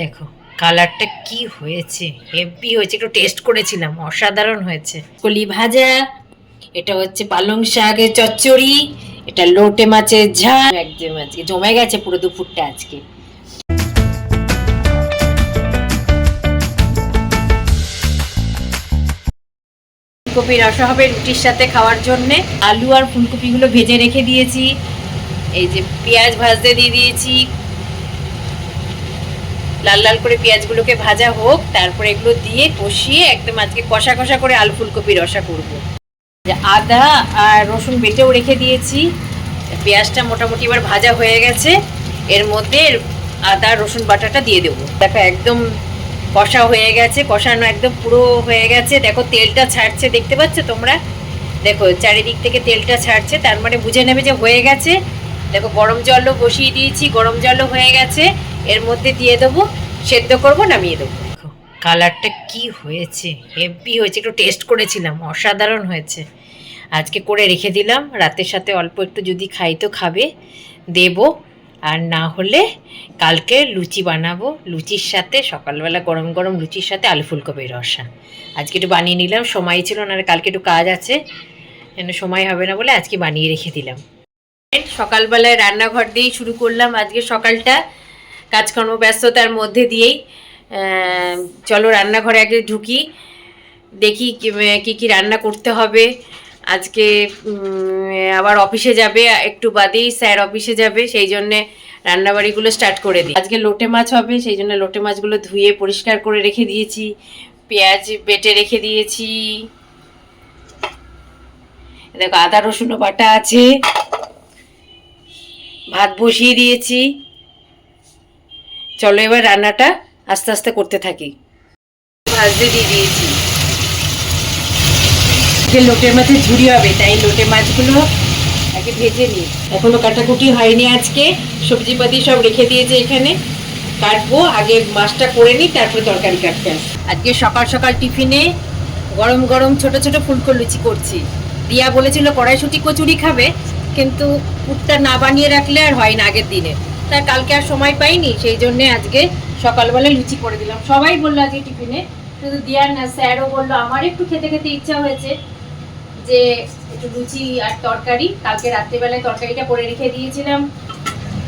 দেখো, কালারটা কি হয়েছে? হেভি হয়েছে, একটু টেস্ট করেছিলাম, অসাধারণ হয়েছে। কলি ভাজা, এটা হচ্ছে পালং শাকের চচ্চড়ি, এটা লোটে মাছের ঝাল। একদম আজকে জমে গেছে পুরো দুপুরটা আজকে। ফুলকপি রসা হবে রুটির সাথে খাওয়ার জন্যে। আলু আর ফুলকপিগুলো ভেজে রেখে দিয়েছি। এই যে পেঁয়াজ ভাজতে দিয়ে দিয়েছি। লাল লাল করে পেঁয়াজগুলোকে ভাজা হোক, তারপরে এগুলো দিয়ে কষিয়ে একদম আজকে কষা কষা করে আলু ফুলকপি রসা করব। আদা আর রসুন বেটেও রেখে দিয়েছি। পেঁয়াজটা মোটামুটি এবার ভাজা হয়ে গেছে। এর মধ্যে আদা, রসুন বাটাটা দিয়ে দেবো। দেখো একদম কষা হয়ে গেছে, কষানো একদম পুরো হয়ে গেছে। দেখো তেলটা ছাড়ছে, দেখতে পাচ্ছ তোমরা? দেখো চারিদিক থেকে তেলটা ছাড়ছে, তার মানে বুঝে নেবে যে হয়ে গেছে। দেখো গরম জলও বসিয়ে দিয়েছি, গরম জলও হয়ে গেছে। এর মধ্যে দিয়ে দেবো, সেদ্ধ করব, নামিয়ে দেবো। কালারটা কি হয়েছে? হেভি হয়েছে, একটু টেস্ট করেছিলাম, অসাধারণ হয়েছে। আজকে করে রেখে দিলাম, রাতের সাথে অল্প একটু যদি খাই তো খাবে, দেব। আর না হলে কালকে লুচি বানাবো, লুচির সাথে সকালবেলা গরম গরম লুচির সাথে আলু ফুলকপির রসা। আজকে একটু বানিয়ে নিলাম, সময় ছিল না, কালকে একটু কাজ আছে, যেন সময় হবে না বলে আজকে বানিয়ে রেখে দিলাম। সকালবেলায় রান্নাঘর দিয়েই শুরু করলাম, আজকে সকালটা কাজকর্ম, ব্যস্ততার মধ্যে দিয়েই চলো রান্নাঘরে আগে ঢুকি, দেখি কি কি রান্না করতে হবে। আজকে আবার অফিসে যাবে, একটু বাদেই স্যার অফিসে যাবে, সেই জন্যে রান্নাবাড়িগুলো স্টার্ট করে দিই। আজকে লোটে মাছ হবে, সেই জন্য লোটে মাছগুলো ধুয়ে পরিষ্কার করে রেখে দিয়েছি, পেঁয়াজ বেটে রেখে দিয়েছি। দেখো, আদা, রসুনও বাটা আছে, ভাত বসিয়ে দিয়েছি। চলো এবার রান্নাটা আস্তে আস্তে করতে থাকি। ভাজতে দিয়ে দিয়েছি। যে লোটের মাছের ঝুড়ি হবে তাই লোটে মাছগুলো আগে ভেজে নিই। এখনও কাটাকুটি হয়নি আজকে। সবজিপাতি সব রেখে দিয়েছে এখানে। কাটবো আগে মাছটা করে নিই তারপরে তরকারি কাটতে আসব। আজকে সকাল সকাল টিফিনে গরম গরম ছোট ছোট ফুলকো লুচি করছি। দিয়া বলেছিল কড়াইশুটি কচুরি খাবে কিন্তু পুরটা না বানিয়ে রাখলে আর হয় না আগের দিনে। তাই কালকে আর সময় পাইনি, সেই জন্য আজকে সকালবেলা লুচি করে দিলাম। সবাই বলল আজকে টিফিনে, শুধু দিয়ার না স্যারও বলল, আমার একটু খেতে খেতে ইচ্ছা হয়েছে যে একটু লুচি আর তরকারি। কালকে রাত্রেবেলায় তরকারিটা করে রেখে দিয়েছিলাম।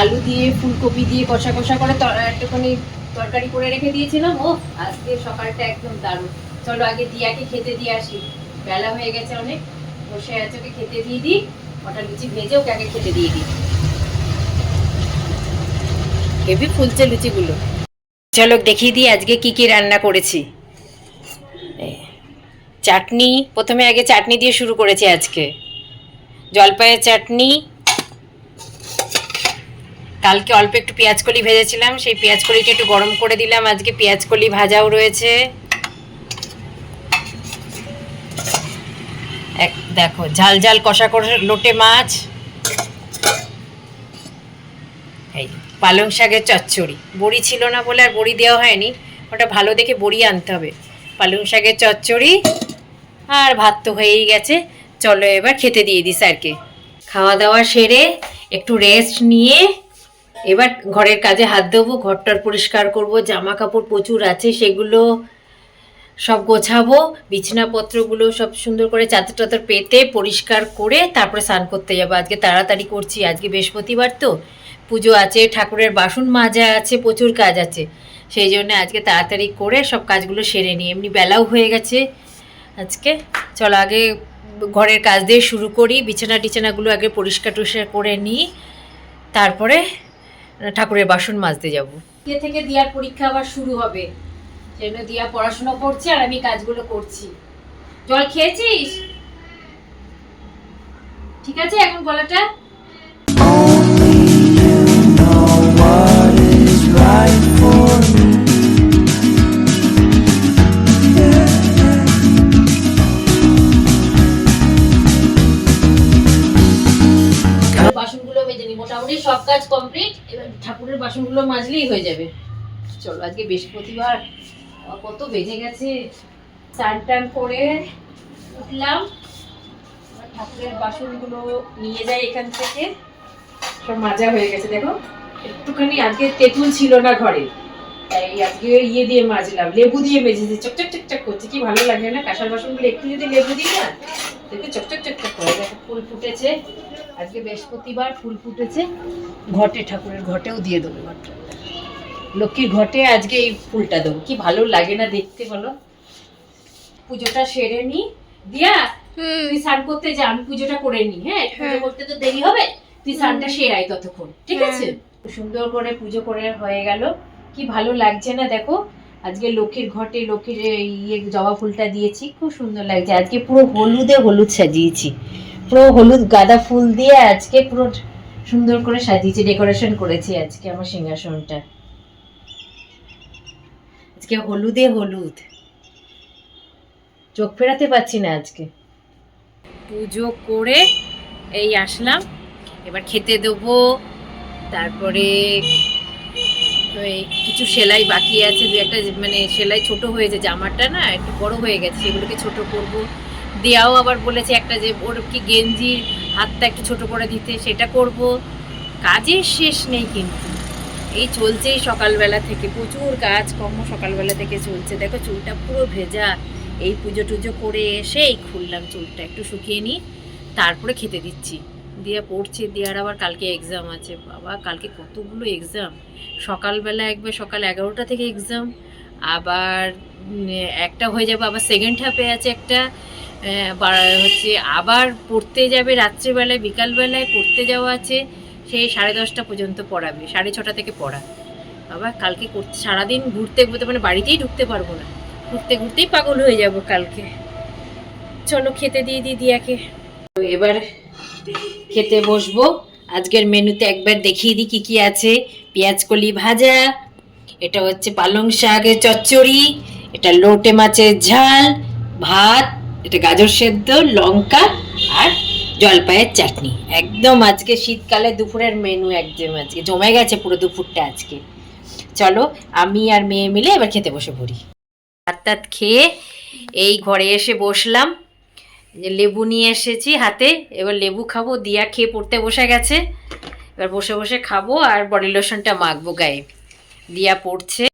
আলু দিয়ে, ফুলকপি দিয়ে কষা কষা করে একটুখানি তরকারি করে রেখে দিয়েছিলাম। ও আজকে সকালটা একদম দারুণ। চলো আগে দিয়াকে খেতে দিয়ে আসি। বেলা হয়ে গেছে অনেক, বসে আছে ওকে খেতে দিয়ে দিই ওটা লুচি ভেজে ওকে আগে খেতে দিয়ে দিই। হেভি ফুলছে লুচিগুলো চলো দেখিয়ে দিই আজকে কি কি রান্না করেছি। চাটনি, প্রথমে আগে চাটনি দিয়ে শুরু করেছি আজকে। জলপাইয়ের চাটনি। কালকে অল্প একটু কলি ভেজেছিলাম, সেই কলিটা একটু গরম করে দিলাম। আজকে কলি ভাজাও রয়েছে। এক, দেখো, ঝাল ঝাল কষা কষা লোটে মাছ। এই পালং শাকের চচ্চড়ি। বড়ি ছিল না বলে আর বড়ি দেওয়া হয়নি। ওটা ভালো দেখে বড়ি আনতে হবে। পালং শাকের চচ্চড়ি আর ভাত তো হয়েই গেছে। চলো এবার খেতে দিয়ে দিই স্যারকে। খাওয়া দাওয়া সেরে একটু রেস্ট নিয়ে এবার ঘরের কাজে হাত দেবো ঘরটার পরিষ্কার করব জামা কাপড় প্রচুর আছে, সেগুলো সব গোছাবো, বিছানাপত্রগুলো সব সুন্দর করে চাদর টাতর পেতে পরিষ্কার করে তারপরে স্নান করতে যাব। আজকে তাড়াতাড়ি করছি, আজকে বৃহস্পতিবার তো। পুজো আছে, ঠাকুরের বাসন মাজা আছে, প্রচুর কাজ আছে। সেই জন্য আজকে তাড়াতাড়ি করে সব কাজগুলো সেরে নিই। এমনি বেলাও হয়ে গেছে আজকে। চলো আগে ঘরের কাজ দিয়ে শুরু করি। বিছানা টিছানাগুলো আগে পরিষ্কার টরিষ্কার করে নিই। তারপরে ঠাকুরের বাসন মাজতে যাব। কে থেকে দিয়ার পরীক্ষা আবার শুরু হবে। সেজন্য দিয়া পড়াশোনা করছে আর আমি কাজগুলো করছি। জল খেয়েছিস? ঠিক আছে, এখন গলাটা কাজ কমপ্লিট এবার ঠাকুরের বাসনগুলো মাজলেই হয়ে যাবে। চলো, আজকে বৃহস্পতিবার কত বেজে গেছে। স্নান টান করে উঠলাম। ঠাকুরের বাসনগুলো নিয়ে যাই এখান থেকে। সব মাজা হয়ে গেছে, দেখো। একটুখানি আজকে তেঁতুল ছিল না ঘরে। তাই আজকে ইয়ে দিয়ে মাজলাম, লেবু দিয়ে মেজেছি। চকচক চকচক করছে। কি ভালো লাগে না? কাঁসার বাসনগুলো একটু যদি লেবু দিই না, দেখবে চকচক চকচক করে। দেখো, ফুল ফুটেছে। আজকে বৃহস্পতিবার ফুল ফুটেছে। ঘটে ঠাকুরের ঘটেও দিয়ে দেবো ঘটে। লক্ষ্মীর ঘটে আজকে এই ফুলটা দেবো। কি ভালো লাগে না দেখতে বলো? পুজোটা সেরে নি। দিয়া তুই স্নান করতে যা আমি পুজোটা করে নি হ্যাঁ? পুজো করতে তো দেরি হবে তুই স্নানটা সেরাই ততক্ষণ ঠিক আছে? সুন্দর করে পুজো করে হয়ে গেল। কি ভালো লাগছে না দেখো? আজকে লক্ষ্মীর ঘটে লক্ষ্মীর ইয়ে জবা ফুলটা দিয়েছি খুব সুন্দর লাগছে। আজকে পুরো হলুদে হলুদ সাজিয়েছি। পুরো হলুদ গাঁদা ফুল দিয়ে আজকে পুরো সুন্দর করে সাজিয়েছি, ডেকোরেশন করেছি আজকে আমার সিংহাসনটা। আজকে হলুদে হলুদ। চোখ ফেরাতে পারছি না আজকে। পুজো করে এই আসলাম। এবার খেতে দেবো, তারপরে কিছু সেলাই বাকি আছে, দু একটা মানে সেলাই ছোট হয়েছে জামাটা না, একটু বড় হয়ে গেছে, সেগুলোকে ছোট করব। দেয়াও আবার বলেছে একটা যে ওর কি গেঞ্জির হাতটা একটু ছোট করে দিতে, সেটা করব। কাজের শেষ নেই কিন্তু। এই চলছেই সকালবেলা থেকে, প্রচুর কাজ কর্ম সকালবেলা থেকে চলছে। দেখো চুলটা পুরো ভেজা। এই পুজো টুজো করে এসে এই খুললাম চুলটা। একটু শুকিয়ে নিই, তারপরে খেতে দিচ্ছি। দিয়া পড়ছে, দিয়ার আবার কালকে এক্সাম আছে। বাবা, কালকে কতগুলো এক্সাম সকালবেলা একবার সকাল এগারোটা থেকে এক্সাম আবার একটা হয়ে যাবে, আবার সেকেন্ড হাফে আছে একটা। হচ্ছে, আবার পড়তে যাবে রাত্রিবেলায়, বিকালবেলায় পড়তে যাওয়া আছে, সেই সাড়ে দশটা পর্যন্ত পড়াবে, সাড়ে ছটা থেকে পড়া। বাবা, কালকে করতে, সারাদিন ঘুরতে ঘুরতে মানে বাড়িতেই ঢুকতে পারব না। ঘুরতে, ঘুরতেই পাগল হয়ে যাব কালকে। চলো, খেতে দিয়ে দিই দিয়াকে। তো এবার খেতে বসবো। আজকের মেনুতে একবার দেখিয়ে দিই কি কি আছে। পেঁয়াজ কলি ভাজা, এটা হচ্ছে পালং শাকের চচ্চড়ি, এটা লোটে মাছের ঝাল, ভাত এটা গাজর সেদ্ধ, লঙ্কা আর জলপাইয়ের চাটনি। একদম আজকে শীতকালে দুপুরের মেনু একদম আজকে। জমে গেছে পুরো দুপুরটা আজকে। চলো, আমি আর মেয়ে মিলে এবার খেতে বসে পড়ি। ভাত টাত খেয়ে এই ঘরে এসে বসলাম। যে লেবু নিয়ে এসেছি হাতে। এবার লেবু খাব, দিয়া খেয়ে পড়তে বসে গেছে। এবার বসে বসে খাব আর বডি লোশনটা মাখবো গায়ে। দিয়া পড়ছে।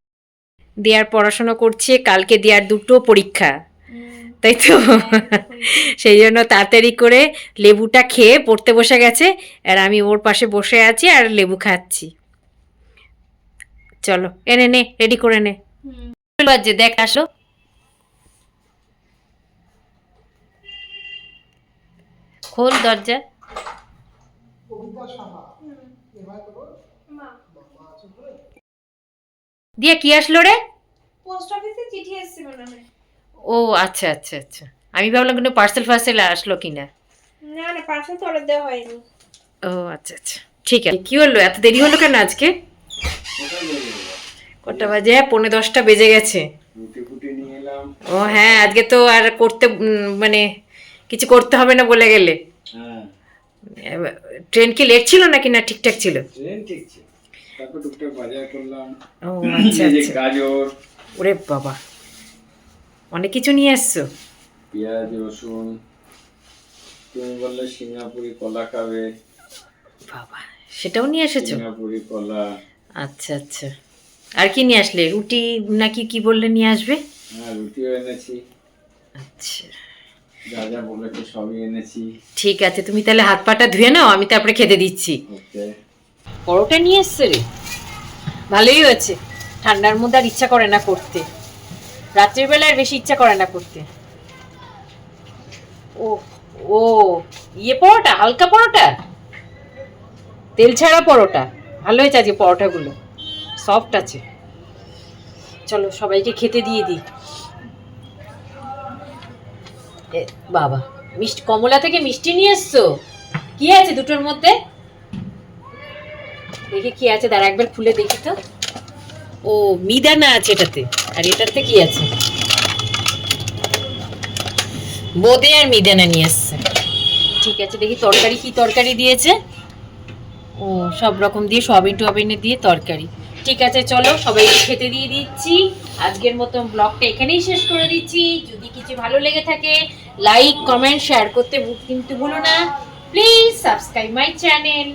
দিয়ার পড়াশোনা করছে, কালকে দিয়ার দুটো পরীক্ষা। তাই তো? সেই জন্য তাড়াতাড়ি করে লেবুটা খেয়ে পড়তে বসে গেছে আর আমি ওর পাশে বসে আছি আর লেবু খাচ্ছি। চলো এনে নে রেডি করে নে। বাজে দেখ আসো। খোল দরজা। দিয়া কি আসলো রে? পোস্ট অফিসে চিঠি এসেছে মনে হয় ও আচ্ছা আচ্ছা আচ্ছা। আমি ভাবলাম কিন্তু পার্সেল ফার্সেল আসলো কিনা। না না পার্সেল তো অর্ডার দেওয়া হয়নি। ও আচ্ছা আচ্ছা। ঠিক আছে। কি হলো? এত দেরি হলো কেন আজকে? কটা বাজে? হ্যাঁ পৌনে দশটা বেজে গেছে। ও হ্যাঁ আজকে তো আর করতে মানে কিছু করতে হবে না বলে গেলে। হ্যাঁ। এবার, ট্রেন কি লেট ছিল নাকি না ঠিকঠাক ছিল? ট্রেন ঠিক ছিল। তারপর টুকটাক বাজার করলাম। ও আচ্ছা আচ্ছা। গাজর। ওরে বাবা। অনেক কিছু নিয়ে আসছো। পেঁয়াজ রসুন তুমি বললে সিঙ্গাপুরি কলা খাবে। বাবা সেটাও নিয়ে এসেছ? সিঙ্গাপুরি কলা। আচ্ছা আচ্ছা। আর কি নিয়ে আসলে? রুটি নাকি কি বললে নিয়ে আসবে? হ্যাঁ রুটিও এনেছি। আচ্ছা। যা যা বলেছে সবই এনেছি। ঠিক আছে তুমি তাহলে হাত পাটা ধুয়ে নাও আমি তারপরে খেতে দিচ্ছি। পরোটা নিয়ে এসছে রে? ভালোই হয়েছে। ঠান্ডার মধ্যে আর ইচ্ছা করে না করতে। রাত্রির বেলা আর বেশি ইচ্ছা করে না করতে। ও ও ইয়ে পরোটা, হালকা পরোটা? তেল ছাড়া পরোটা। ভালো হয়েছে আজকে পরোটাগুলো। সফট আছে। চলো, সবাইকে খেতে দিয়ে দিই। বাবা, মিষ্টি, কমলা থেকে মিষ্টি নিয়ে এসছো? কি আছে দুটোর মধ্যে? দেখি কি আছে, দাঁড়া একবার খুলে দেখি তো। ও, মিদানা আছে এটাতে। আর এটাতে কি আছে? বোদে আর মিদানা নিয়ে এসছে। ঠিক আছে, দেখি তরকারি কি তরকারি দিয়েছে? ও, সব রকম দিয়ে সয়াবিন টয়াবিনে দিয়ে তরকারি। ঠিক আছে, চলো সবাইকে খেতে দিয়ে দিচ্ছি। আজকের মতন ব্লগটা এখানেই শেষ করে দিচ্ছি। যদি কিছু ভালো লেগে থাকে, লাইক, কমেন্ট, শেয়ার করতে কিন্তু ভুলো না। Please subscribe my channel.